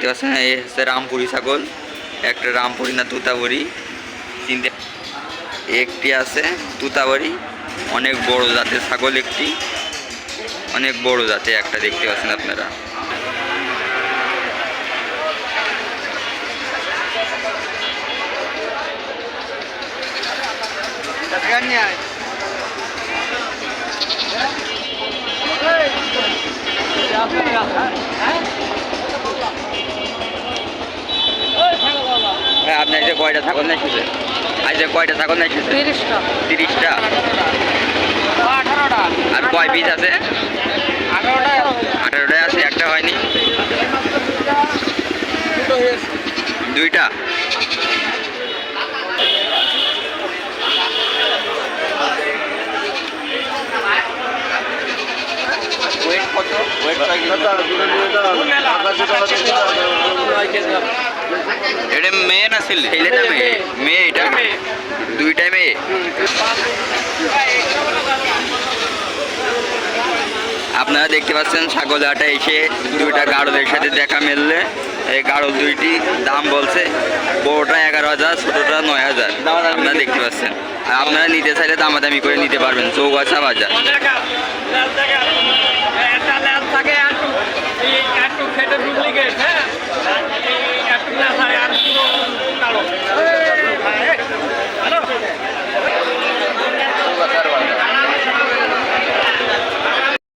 এই হচ্ছে রামপুরি ছাগল, একটা রামপুরি না তুতাবরি। তিনটে একটি আছে তুতাবরি, অনেক বড় জাতের ছাগল একটি। অনেক বড় জাতের একটা দেখতে পাচ্ছেন আপনারা। হ্যাঁ। যে কয়টা ছাগল নাইছে আজ যে কয়টা ছাগল নাইছে তিরিশটা। তিরিশটা? আঠারোটা। আর কয় পিস আছে? আঠারোটা আঠারোটায় আছে একটা হয়নি। দুইটা? ওয়েট কত? ওয়েট এটা মেয়ে না ছেলে? মেয়ে। মেয়ে এটা? দুইটাই মেয়ে। আপনারা দেখতে পাচ্ছেন ছাগল হাটে এসে দুইটা গাড়লের সাথে দেখা মিললে। এই গাড়ল দুইটি দাম বলছে বড়টা এগারো হাজার ছোটোটা নয় হাজার। আপনারা দেখতে পাচ্ছেন। আর আপনারা নিতে চাইলে দামাদামি করে নিতে পারবেন। চৌগাছা বাজার।